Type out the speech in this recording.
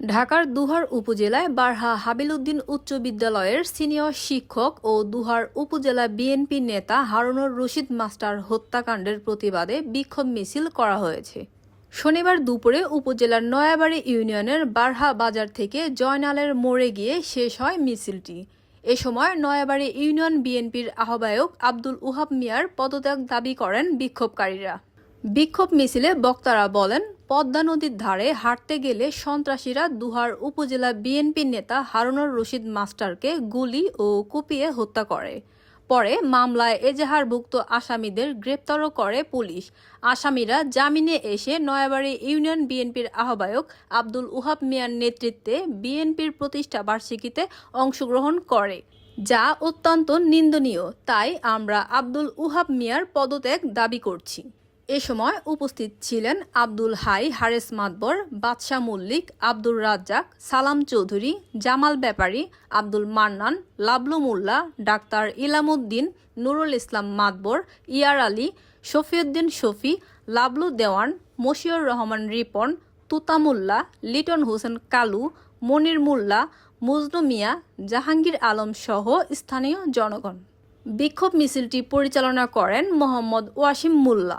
ঢাকার দুহার উপজেলায় বারহা হাবিলউদ্দিন উচ্চ বিদ্যালয়ের সিনিয়র শিক্ষক ও দুহার উপজেলা বিএনপি নেতা হারুনুর রশিদ মাস্টার হত্যাকাণ্ডের প্রতিবাদে বিক্ষোভ মিছিল করা হয়েছে। শনিবার দুপুরে উপজেলার নয়াবাড়ি ইউনিয়নের বারহা বাজার থেকে জয়নালের মোড়ে গিয়ে শেষ হয় মিছিলটি। এ সময় নয়াবাড়ি ইউনিয়ন বিএনপির আহ্বায়ক আব্দুল উহাব মিয়ার পদত্যাগ দাবি করেন বিক্ষোভকারীরা। বিক্ষোভ মিছিলে বক্তারা বলেন পদ্মা নদীর ধারে হাঁটতে গেলে সন্ত্রাসীরা দুহার উপজেলা বিএনপি নেতা হারুনুর রশিদ মাস্টারকে গুলি ও কুপিয়ে হত্যা করে। পরে মামলায় এজাহারভুক্ত আসামিদের গ্রেপ্তারও করে পুলিশ। আসামিরা জামিনে এসে নয়াবাড়ি ইউনিয়ন বিএনপির আহ্বায়ক আব্দুল উহাব মিয়ার নেতৃত্বে বিএনপির প্রতিষ্ঠা বার্ষিকীতে অংশগ্রহণ করে, যা অত্যন্ত নিন্দনীয়। তাই আমরা আব্দুল উহাব মিয়ার পদত্যাগ দাবি করছি। এ সময় উপস্থিত ছিলেন আব্দুল হাই, হারেস মাতবর, বাদশাহ মল্লিক, আব্দুর রাজ্জাক, সালাম চৌধুরী, জামাল ব্যাপারী, আব্দুল মান্নান, লাবলু মোল্লা, ডাক্তার ইলামুদ্দিন নুরুল ইসলাম মাতবর, ইয়ার আলী, শফিউদ্দিন শফি, লাবলু দেওয়ান, মশিউর রহমান রিপন তুতামুল্লা লিটন হোসেন কালু, মনির মোল্লা, মজনু মিয়া, জাহাঙ্গীর আলম সহ স্থানীয় জনগণ। বিক্ষোভ মিছিলটি পরিচালনা করেন মোহাম্মদ ওয়াসিম মোল্লা।